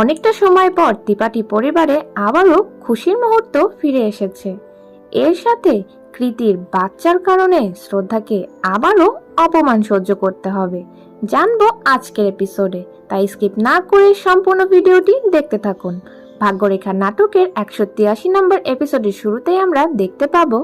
অনেকটা সময় পর ত্রিপাঠী পরিবারে আবারও খুশির মুহূর্ত ফিরে এসেছে। এর সাথে কৃতির বাচ্চার কারণে শ্রদ্ধাকে আবারও অপমান সহ্য করতে হবে। জানব আজকের এপিসোডে তাই স্কিপ না করে সম্পূর্ণ ভিডিওটি দেখতে থাকুন। ভাগ্যরেখা নাটকের একশো তিরাশি নম্বর এপিসোডের শুরুতেই আমরা দেখতে পাবো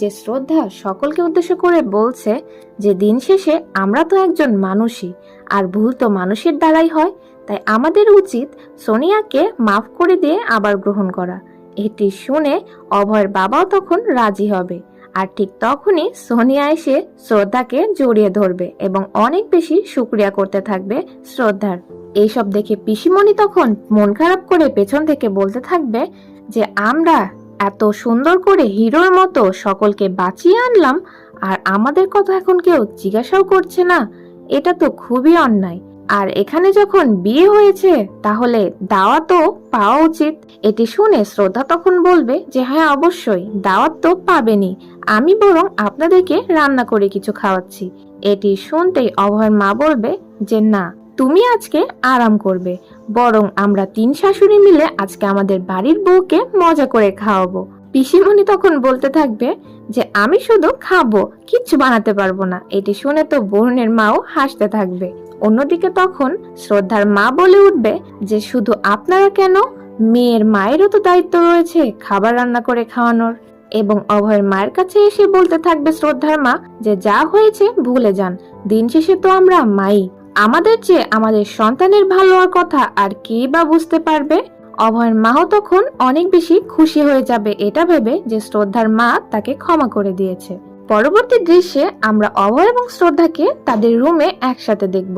যে শ্রদ্ধা সকলকে উদ্দেশ্য করে বলছে যে দিন শেষে আমরা তো একজন মানুষই, আর ভুল তো মানুষের দ্বারাই হয়। তাই আমাদের উচিত সোনিয়াকে মাফ করে দিয়ে আবার গ্রহণ করা। এটি শুনে অভয়ের বাবাও তখন রাজি হবে। আর ঠিক তখনই সোনিয়া এসে শ্রদ্ধাকে জড়িয়ে ধরবে এবং অনেক বেশি শুক্রিয়া করতে থাকবে শ্রদ্ধার। এইসব দেখে পিসিমণি তখন মন খারাপ করে পেছন থেকে বলতে থাকবে যে, আমরা এত সুন্দর করে হিরোর মতো সকলকে বাঁচিয়ে আনলাম, আর আমাদের কথা এখন কেউ জিজ্ঞাসাও করছে না। এটা তো খুবই অন্যায়। আর এখানে যখন বিয়ে হয়েছে, তাহলে দাওয়াত পাওয়া উচিত। এটি শুনে শ্রদ্ধা তখন বলবে যে হ্যাঁ অবশ্যই, দাওয়াত তো পাবেনি আমি বরং আপনাদেরকে রান্না করে কিছু খাওয়াচ্ছি। এটি শুনতেই অভয়ের মা বলবে যে, না, তুমি আজকে আরাম করবে। বরং আমরা তিন শাশুড়ি মিলে আজকে আমাদের বাড়ির বউকে মজা করে খাওয়াবো। পিসিমণি তখন বলতে থাকবে যে, আমি শুধু খাব, কিচ্ছু বানাতে পারব না। এটি শুনে তো বরুণের মাও হাসতে থাকবে। অন্যদিকে তখন শ্রদ্ধার মা বলে উঠবে যে শুধু আপনারা কেন? মেয়ের মায়েরও তো দায়িত্ব রয়েছে খাবার রান্না করে খাওয়ানোর। এবং অভয়ের মায়ের কাছে এসে বলতে থাকবে শ্রদ্ধার মা যে যা হয়েছে ভুলে যান। দিন শেষে তো আমরা মাই। আমাদের চেয়ে আমাদের সন্তানের ভালো কথা আর কে বা বুঝতে পারবে? অভয়ের মাও তখন অনেক বেশি খুশি হয়ে যাবে। এটা ভেবে যে শ্রদ্ধার মা তাকে ক্ষমা করে দিয়েছে। পরবর্তী দৃশ্যে আমরা অভয় এবং শ্রদ্ধাকে তাদের রুমে একসাথে দেখব,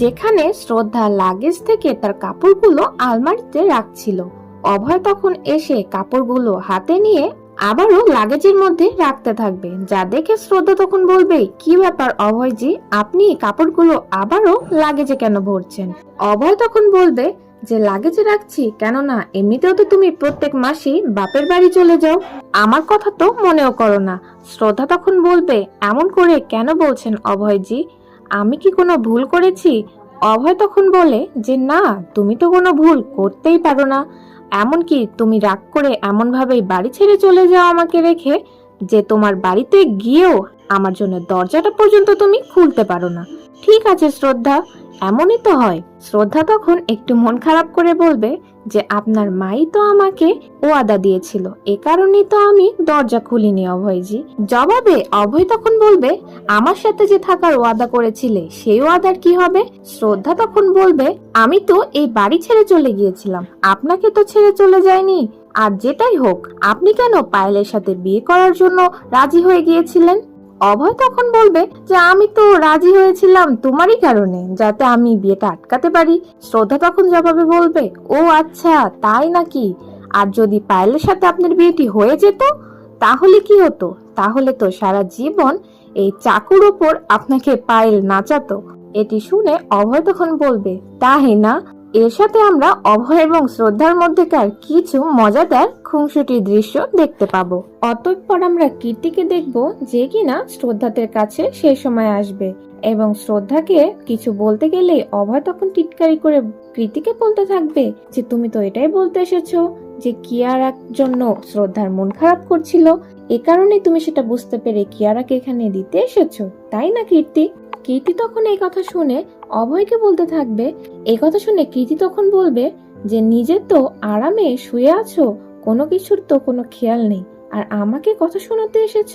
যেখানে শ্রদ্ধা লাগেজ থেকে তার কাপড়গুলো আলমারিতে রাখছিল। অভয় তখন এসে কাপড়গুলো হাতে নিয়ে আবারও লাগেজের মধ্যে রাখতে থাকবে, যা দেখে শ্রদ্ধা তখন বলবে, কি ব্যাপার অভয়জি, আপনি কাপড়গুলো আবারও লাগেজে কেন ভরছেন? অভয় তখন বলবে যে লাগেজে রাখছি, কেননা এমনিতেও তো তুমি প্রত্যেক মাসেই বাপের বাড়ি চলে যাও। আমার কথা তো মনেও করো না। শ্রদ্ধা তখন বলবে, এমন করে কেন বলছেন অভয়জি? আমি কি কোনো ভুল করেছি? অভয় তখন বলে, যে না, তুমি তো কোনো ভুল করতেই পারো না। এমনকি তুমি রাগ করে এমন ভাবেই বাড়ি ছেড়ে চলে যাও আমাকে রেখে। যে তোমার বাড়িতে গিয়েও আমার জন্য দরজাটা পর্যন্ত তুমি খুলতে পারো না। ঠিক আছে, শ্রদ্ধা। এমনই তো হয়। শ্রদ্ধা তখন একটু মন খারাপ করে বলবে যে, আপনার মাই তো আমাকে ওয়াদা দিয়েছিল। এ কারণেই তো আমি দরজা খুলিনি, অভয়জি। জবাবে অভয় তখন বলবে, আমার সাথে যে থাকার ওয়াদা করেছিলে, সেই ওয়াদার কি হবে? শ্রদ্ধা তখন বলবে, আমি তো এই বাড়ি ছেড়ে চলে গিয়েছিলাম। আপনাকে তো ছেড়ে চলে যায়নি। আর যেটাই হোক, আপনি কেন পায়েলের সাথে বিয়ে করার জন্য রাজি হয়ে গিয়েছিলেন? অভয় তখন বলবে যে, আমি তো রাজি হয়েছিলাম তোমারই কারণে, যাতে আমি বিয়েটা আটকাতে পারি। শ্রদ্ধা তখন জবাবে বলবে, ও আচ্ছা তাই নাকি? আর যদি পায়েলের সাথে আপনার বিয়েটি হয়ে যেত, তাহলে কি হতো? তাহলে তো সারা জীবন এই চাকুর ওপর আপনাকে পায়েল নাচাতো। এটি শুনে অভয় তখন বলবে, তাই না? এর সাথে আমরা অভয় এবং শ্রদ্ধার মধ্যেকার কিছু মজাদার খুনসুটির দৃশ্য দেখতে পাবো। অতঃপর আমরা কীর্তিকে দেখব যে কিনা শ্রদ্ধাদের কাছে সেই সময় আসবে এবং শ্রদ্ধাকে কিছু বলতে গেলে অভয় তখন টিটকারি করে কৃতিকে বলতে থাকবে যে, তুমি তো এটাই বলতে এসেছ যে, কিয়ারার জন্য শ্রদ্ধার মন খারাপ করছিল এ কারণে তুমি সেটা বুঝতে পেরে কিয়ারাকে এখানে দিতে এসেছ, তাই না, কীর্তি? কীর্তি তখন এই কথা শুনে অভয়কে বলতে থাকবে, এই কথা শুনে কীর্তি তখন বলবে যে, নিজে তো আরামে শুয়ে আছো, কোনো কিছুর তো কোনো খেয়াল নেই, আর আমাকে কথা শোনাতে এসেছ?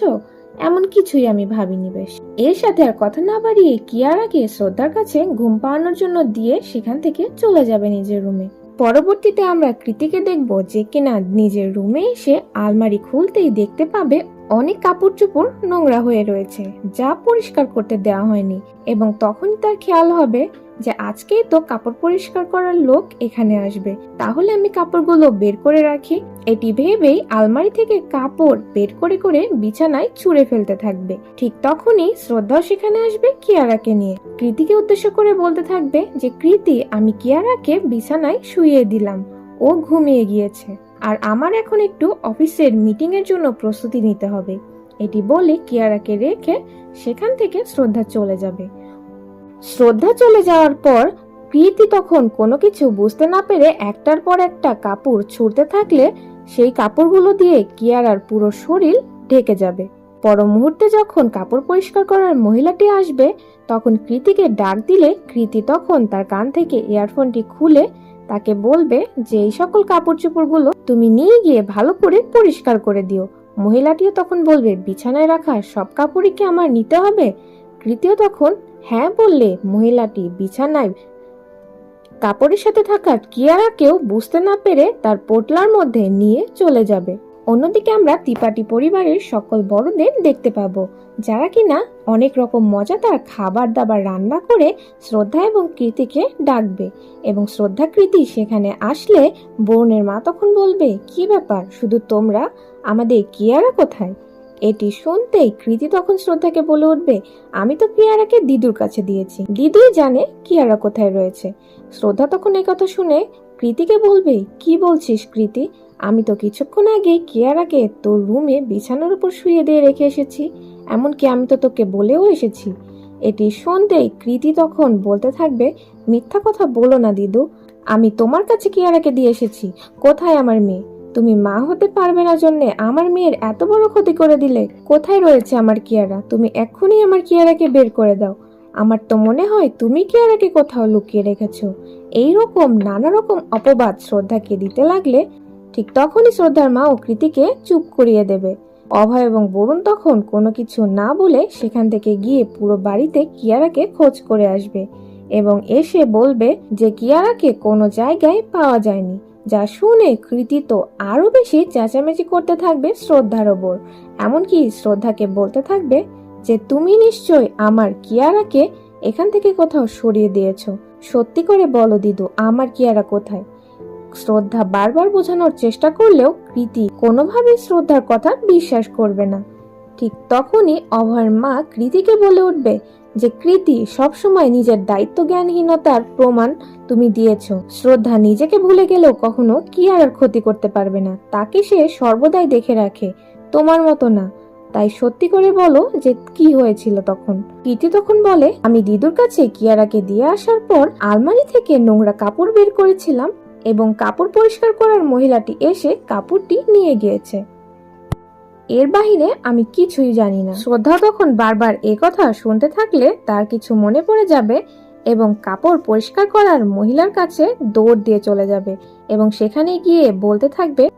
এমন কিছুই আমি ভাবিনি বেশ। এর সাথে আর কথা না বাড়িয়ে কিয়ারাকে শ্রদ্ধার কাছে ঘুম পাড়ানোর জন্য দিয়ে সেখান থেকে চলে যাবে নিজের রুমে। পরবর্তীতে আমরা কৃতিকে দেখব যে কিনা নিজের রুমে এসে আলমারি খুলতেই দেখতে পাবে অনেক কাপড় চোপড় নোংরা হয়ে রয়েছে, যা পরিষ্কার করতে দেওয়া হয়নি। এবং তখনই তার খেয়াল হবে যে আজকেই তো কাপড় পরিষ্কার করার লোক এখানে আসবে। তাহলে আমি কাপড়গুলো বের করে রাখি। এটি ভেবেই আলমারি থেকে কাপড় বের করে করে বিছানায় ছুঁড়ে ফেলতে থাকবে। ঠিক তখনই শ্রদ্ধাও সেখানে আসবে কিয়ারাকে নিয়ে। কৃতিকে উদ্দেশ্য করে বলতে থাকবে যে, কৃতি, আমি কিয়ারাকে বিছানায় শুইয়ে দিলাম। ও ঘুমিয়ে গিয়েছে। আর আমার এখন একটু অফিসের মিটিং এর জন্য প্রস্তুতি নিতে হবে। এটি বলে কিয়ারাকে রেখে সেখান থেকে শ্রদ্ধা চলে যাবে। শ্রদ্ধা চলে যাওয়ার পর প্রীতি তখন কোনো কিছু বুঝতে না পেরে একটার পর একটা কাপড় ছুঁড়তে থাকলে সেই কাপড়গুলো দিয়ে কিয়ারার পুরো শরীর ঢেকে যাবে। পর মুহূর্তে যখন কাপড় পরিষ্কার করার মহিলাটি আসবে, তখন কৃতিকে ডাক দিলে কৃতি তখন তার কান থেকে ইয়ারফোনটি খুলে তাকে বলবে যে, এই সকল কাপড় চোপড়গুলো তুমি নিয়ে গিয়ে ভালো করে পরিষ্কার করে দিও। মহিলাটিও তখন বলবে, বিছানায় রাখা সব কাপড়ই কি আমার নিতে হবে? কৃতিও তখন হ্যাঁ বললে মহিলাটি, বিছানায় কাপড়ের সাথে থাকা কিয়ারাকেও বুঝতে না পেরে তার পোটলার মধ্যে নিয়ে চলে যাবে। অন্যদিকে আমরা ত্রিপাঠী পরিবারের সকল বড়দের দেখতে পাবো। যারা কিনা অনেক রকম মজাদার খাবার দাবার রান্না করে শ্রদ্ধা এবং কৃতিকে ডাকবে এবং শ্রদ্ধা, কৃতি সেখানে আসলে বোনের মা তখন বলবে, কি ব্যাপার? শুধু তোমরা? আমাদের কিয়ারা কোথায়? এটি শুনতেই কৃতি তখন শ্রদ্ধাকে বলে উঠবে, আমি তো কিয়ারাকে দিদুর কাছে দিয়েছি। দিদুই জানে কিয়ারা কোথায় রয়েছে। শ্রদ্ধা তখন এই কথা শুনে কৃতিকে বলবে, কি বলছিস কৃতি? আমি তো কিছুক্ষণ আগে কিয়ারাকে তোর রুমে বিছানার উপর শুয়ে দিয়ে রেখে এসেছি। এমনকি আমি তো তোকে বলেও এসেছি। এটি শুনতেই কৃতি তখন বলতে থাকবে, মিথ্যা কথা বলো না দিদু, আমি তোমার কাছে কিয়ারাকে দিয়ে এসেছি। কোথায় আমার মেয়ে? তুমি মা হতে পারবে না জন্যে আমার মেয়ের এত বড় ক্ষতি করে দিলে। কোথায় রয়েছে আমার কিয়ারা? তুমি এক্ষুনি আমার কিয়ারাকে বের করে দাও। আমার তো মনে হয় তুমি কিয়ারাকে কোথাও লুকিয়ে রেখেছ। এই রকম নানা রকম অপবাদ শ্রদ্ধাকে দিতে লাগলে ঠিক তখনই শ্রদ্ধার মা ও কৃতিকে চুপ করিয়ে দেবে। অভয় এবং বরুণ তখন কোনো কিছু না বলে সেখান থেকে গিয়ে পুরো বাড়িতে কিয়ারাকে খোঁজ করে আসবে এবং এসে বলবে যে কিয়ারাকে কোনো জায়গায় পাওয়া যায়নি, যা শুনে কৃতি তো আরও বেশি চেঁচামেচি করতে থাকবে শ্রদ্ধার ওপর। এমনকি শ্রদ্ধাকে বলতে থাকবে যে, তুমি নিশ্চয় আমার কিয়ারাকে এখান থেকে কোথাও সরিয়ে দিয়েছ। সত্যি করে বলো দিদু, আমার কিয়ারা কোথায়? শ্রদ্ধা বারবার বোঝানোর চেষ্টা করলেও কৃতি কোনোভাবেই শ্রদ্ধার কথা বিশ্বাস করবে না। ঠিক তখনই অভয়ের মা কৃতিকে বলে উঠবে যে, কৃতি, সবসময় নিজের দায়িত্ব জ্ঞানহীনতার প্রমাণ তুমি দিয়েছ। শ্রদ্ধা নিজেকে ভুলে গেলেও কখনো কি আর ক্ষতি করতে পারবে না। তাকে সে সর্বদাই দেখে রাখে, তোমার মতো না। তাই সত্যি করে বলো যে, কি হয়েছিল তখন? কীর্তি তখন বলে, আমি দিদুর কাছে কিয়ারাকে দিয়ে আসার পর আলমারি থেকে নোংরা কাপড় বের করেছিলাম। এবং কাপড় পরিষ্কার করার মহিলাটি এসে কাপড়টি নিয়ে গিয়েছে। এর বাহিরে আমি কিছুই জানি না। শ্রদ্ধা তখন বারবার এ কথা শুনতে থাকলে তার কিছু মনে পড়ে যাবে এবং কাপড় পরিষ্কার করার মহিলার কাছে দৌড় দিয়ে চলে যাবে এবং সেখানে গিয়ে বলতে থাকবে,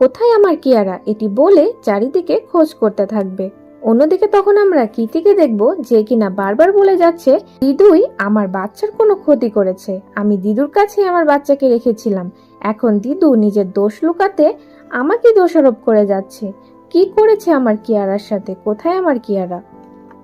কোথায় আমার কিয়ারা? এটি বলে চারিদিকে খোঁজ করতে থাকবে। অন্যদিকে তখন আমরা কীর্তিকে দেখব যে কিনা বারবার বলে যাচ্ছে, দিদুই, আমার বাচ্চার কোনো ক্ষতি করেছে। আমি দিদুর কাছে আমার বাচ্চাকে রেখেছিলাম। এখন দিদু নিজের দোষ লুকাতে আমাকে দোষারোপ করে যাচ্ছে। কি করেছে আমার কিয়ারার সাথে? কোথায় আমার কিয়ারা?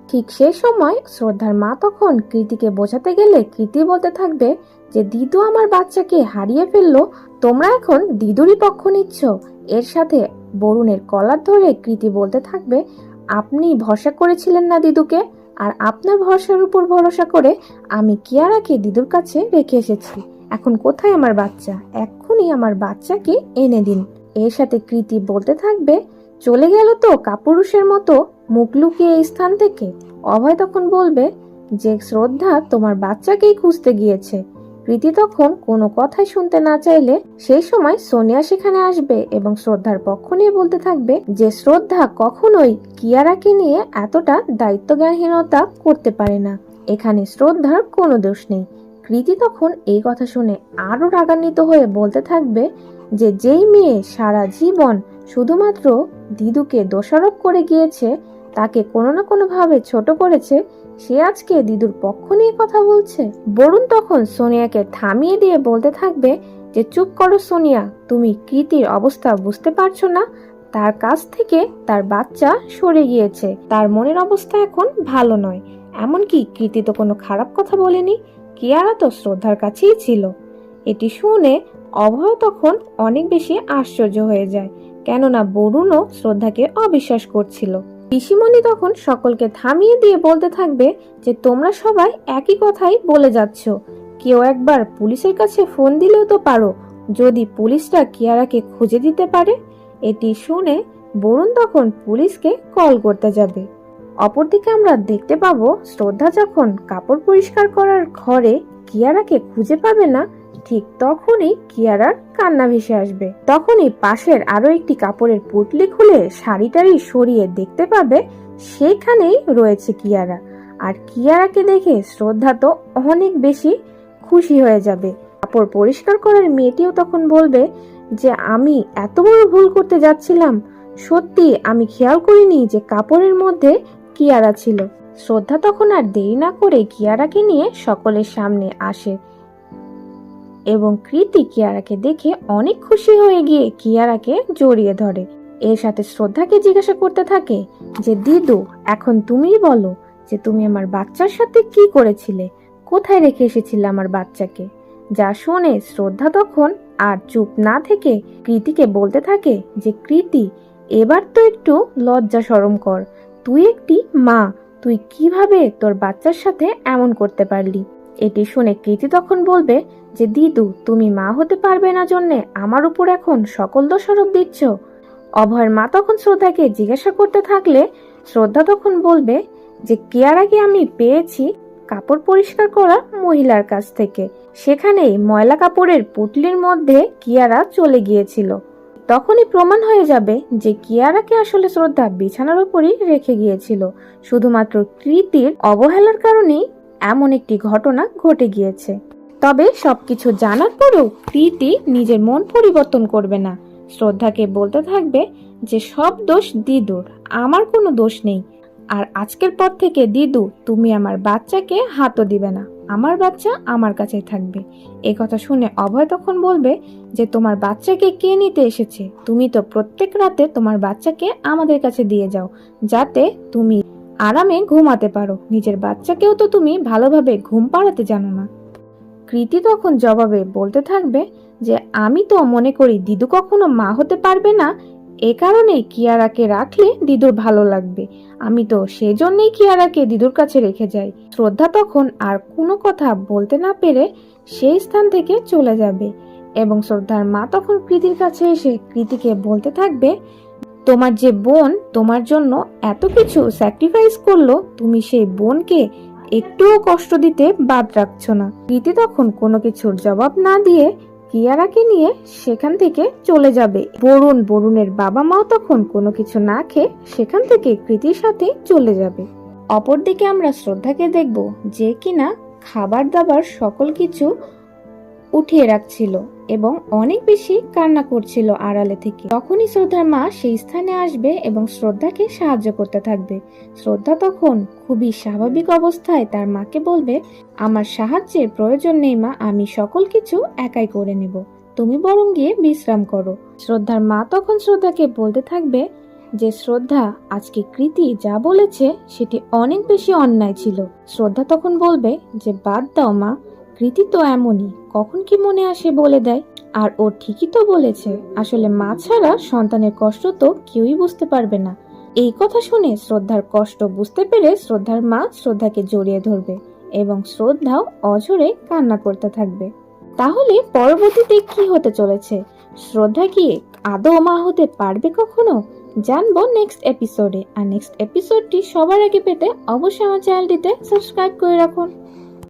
ঠিক সেই সময় শ্রদ্ধার মা তখন কৃতিকে বোঝাতে গেলে কৃতি বলতে থাকবে যে, দিদু আমার বাচ্চাকে হারিয়ে ফেলল। তোমরা এখন দিদুরই পক্ষ নিচ্ছ। এর সাথে বরুণের কলার ধরে কৃতি বলতে থাকবে আপনি ভরসা করেছিলেন না দিদুকে, আর আপনার ভরসার উপর ভরসা করে আমি কিয়ারাকে দিদুর কাছে রেখে এসেছি। এখন কোথায় আমার বাচ্চা? এক্ষুনি আমার বাচ্চাকে এনে দিন। এর সাথে কৃতি বলতে থাকবে, চলে গেল তো কাপুরুষের মতো মুখ লুকিয়ে এই স্থান থেকে? অভয় তখন বলবে, যে শ্রদ্ধা তোমার বাচ্চাকেই খুঁজতে গিয়েছে। প্রীতি তখন কোনো কথাই শুনতে না চাইলে সেই সময় সোনিয়া সেখানে আসবে এবং শ্রদ্ধার পক্ষ নিয়ে বলতে থাকবে যে শ্রদ্ধা কখনোই কিয়ারাকে নিয়ে এতটা দায়িত্বজ্ঞানহীনতা করতে পারে না। এখানে শ্রদ্ধার কোনো দোষ নেই। কৃতি তখন এই কথা শুনে আরও রাগান্বিত হয়ে বলতে থাকবে যে যেই মেয়ে সারা জীবন শুধুমাত্র দিদুকে দোষারোপ করে গিয়েছে, তাকে কোনো না কোনো ভাবে ছোট করেছে সে আজকে দিদুর পক্ষ নিয়ে কথা বলছে। বরুণ তখন সোনিয়াকে থামিয়ে দিয়ে বলতে থাকবে যে, চুপ করো সোনিয়া, তুমি কৃতির অবস্থা বুঝতে পারছ না। তার কাছ থেকে তার বাচ্চা সরে গিয়েছে। তার মনের অবস্থা এখন ভালো নয়। এমনকি কৃতি তো কোনো খারাপ কথা বলেনি। কিয়ারা তো শ্রদ্ধার কাছেই ছিল। এটি শুনে অভয় তখন অনেক বেশি আশ্চর্য হয়ে যায়। কেননা বরুণও শ্রদ্ধাকে অবিশ্বাস করছিল। পিসিমণি তখন সকলকে থামিয়ে দিয়ে বলতে থাকবে যে তোমরা সবাই একই কথাই বলে যাচ্ছ। কেউ একবার পুলিশের কাছে ফোন দিলেও তো পারো। যদি পুলিশরা কিয়ারাকে খুঁজে দিতে পারে, এটি শুনে বরুণ তখন পুলিশকে কল করতে যাবে। অপরদিকে আমরা দেখতে পাবো শ্রদ্ধা যখন কাপড় পরিষ্কার করার ঘরে কিয়ারাকে খুঁজে পাবে না ঠিক তখনই কিয়ারার কান্না ভেসে আসবে। তখনই পাশের আরও একটি কাপড়ের পুটলি খুলে শাড়িটারি সরিয়ে দেখতে পাবে সেখানেই রয়েছে কিয়ারা। আর কিয়ারাকে দেখে শ্রদ্ধা তো অনেক বেশি খুশি হয়ে যাবে। কাপড় পরিষ্কার করার মেয়েটিও তখন বলবে যে, আমি এত বড় ভুল করতে যাচ্ছিলাম। সত্যি আমি খেয়াল করিনি যে কাপড়ের মধ্যে কিয়ারা ছিল। শ্রদ্ধা তখন আর দেরি না করে কিয়ারাকে নিয়ে সকলের সামনে আসে। এবং কৃতি কিয়ারাকে দেখে অনেক খুশি হয়ে গিয়ে কিয়ারাকে জড়িয়ে ধরে। এর সাথে শ্রদ্ধাকে জিজ্ঞাসা করতে থাকে যে, দিদু, এখন তুমিই বলো যে, তুমি আমার বাচ্চার সাথে কি করেছিলে? কোথায় রেখে এসেছিলে আমার বাচ্চাকে? যা শুনে শ্রদ্ধা তখন আর চুপ না থেকে কৃতিকে বলতে থাকে যে, কৃতি, এবার তো একটু লজ্জা সরম কর। তুই একটি মা, তুই কীভাবে তোর বাচ্চার সাথে এমন করতে পারলি? এটি শুনে কৃতি তখন বলবে যে দিদু, তুমি মা হতে পারবে না জন্যে আমার উপর এখন সকল দোষারোপ দিচ্ছ। অভয়ের মা তখন শ্রদ্ধাকে জিজ্ঞাসা করতে থাকলে শ্রদ্ধা তখন বলবে যে কেয়ারাকে আমি পেয়েছি কাপড় পরিষ্কার করা মহিলার কাছ থেকে? সেখানেই ময়লা কাপড়ের পুটলির মধ্যে কিয়ারা চলে গিয়েছিল। তখনই প্রমাণ হয়ে যাবে যে কিয়ারাকে আসলে শ্রদ্ধা বিছানার উপরই রেখে গিয়েছিল। শুধুমাত্র কৃতির অবহেলার কারণেই এমন একটি ঘটনা ঘটে গিয়েছে। তবে সবকিছু জানার পরেও কৃতি নিজের মন পরিবর্তন করবে না। শ্রদ্ধাকে বলতে থাকবে যে, সব দোষ দিদুর, আমার কোনো দোষ নেই। আর আজকের পর থেকে দিদু, তুমি আমার বাচ্চাকে হাতও দিবে না। আমার বাচ্চা আমার কাছেই থাকবে। এ কথা শুনে অভয় তখন বলবে যে, তোমার বাচ্চাকে কে নিতে এসেছে? তুমি তো প্রত্যেক রাতে তোমার বাচ্চাকে আমাদের কাছে দিয়ে যাও, যাতে তুমি আরামে ঘুমাতে পারো। নিজের বাচ্চাকেও তো তুমি ভালোভাবে ঘুম পাড়াতে জানো না। কৃতি তখন জবাবে বলতে থাকবে যে, আমি তো মনে করি দিদু কখনো মা হতে পারবে না। এ কারণে কিয়ারাকে রাখলে দিদুর ভালো লাগবে। আমি তো সেজন্যই কিয়ারাকে দিদুর কাছে রেখে যাই। শ্রদ্ধা তখন আর কোনো কথা বলতে না পেরে সেই স্থান থেকে চলে যাবে এবং শ্রদ্ধার মা তখন কৃতির কাছে এসে কৃতিকে বলতে থাকবে, তোমার যে বোন, তোমার জন্য এত কিছু স্যাক্রিফাইস করল, তুমি সেই বোনকে একটুও কষ্ট দিতে বাদ রাখছো না। কৃতি তখন কোনো কিছুর জবাব না দিয়ে কিয়ারাকে নিয়ে সেখান থেকে চলে যাবে। বরুণ, বরুণের বাবা মাও তখন কোনো কিছু না খেয়ে সেখান থেকে কৃতির সাথে চলে যাবে। অপরদিকে আমরা শ্রদ্ধাকে দেখব যে কিনা খাবার দাবার সকল কিছু উঠিয়ে রাখছিল এবং অনেক বেশি কান্না করছিল আড়ালে থেকে। তখনই শ্রদ্ধার মা সেই স্থানে আসবে এবং শ্রদ্ধাকে সাহায্য করতে থাকবে। শ্রদ্ধা তখন খুবই স্বাভাবিক অবস্থায় তার মাকে বলবে, আমার সাহায্যের প্রয়োজন নেই মা, আমি সকল কিছু একাই করে নেব। তুমি বরং গিয়ে বিশ্রাম করো। শ্রদ্ধার মা তখন শ্রদ্ধাকে বলতে থাকবে যে, শ্রদ্ধা, আজকে কৃতি যা বলেছে সেটি অনেক বেশি অন্যায় ছিল। শ্রদ্ধা তখন বলবে যে, বাদ দাও মা, কৃতি তো এমনই। কখন কি মনে আসে বলে দেয়। আর ও ঠিকই তো বলেছে, আসলে মা ছাড়া সন্তানের কষ্ট তো কেউই বুঝতে পারবে না। এই কথা শুনে শ্রদ্ধার কষ্ট বুঝতে পেরে শ্রদ্ধার মা শ্রদ্ধাকে জড়িয়ে ধরবে এবং শ্রদ্ধাও অঝরে কান্না করতে থাকবে। তাহলে পরবর্তীতে কি হতে চলেছে? শ্রদ্ধা কি আদৌ মা হতে পারবে কখনো? জানব নেক্সট এপিসোডে আর নেক্সট এপিসোডটি সবার আগে পেতে অবশ্যই আমার চ্যানেলটিতে সাবস্ক্রাইব করে রাখুন।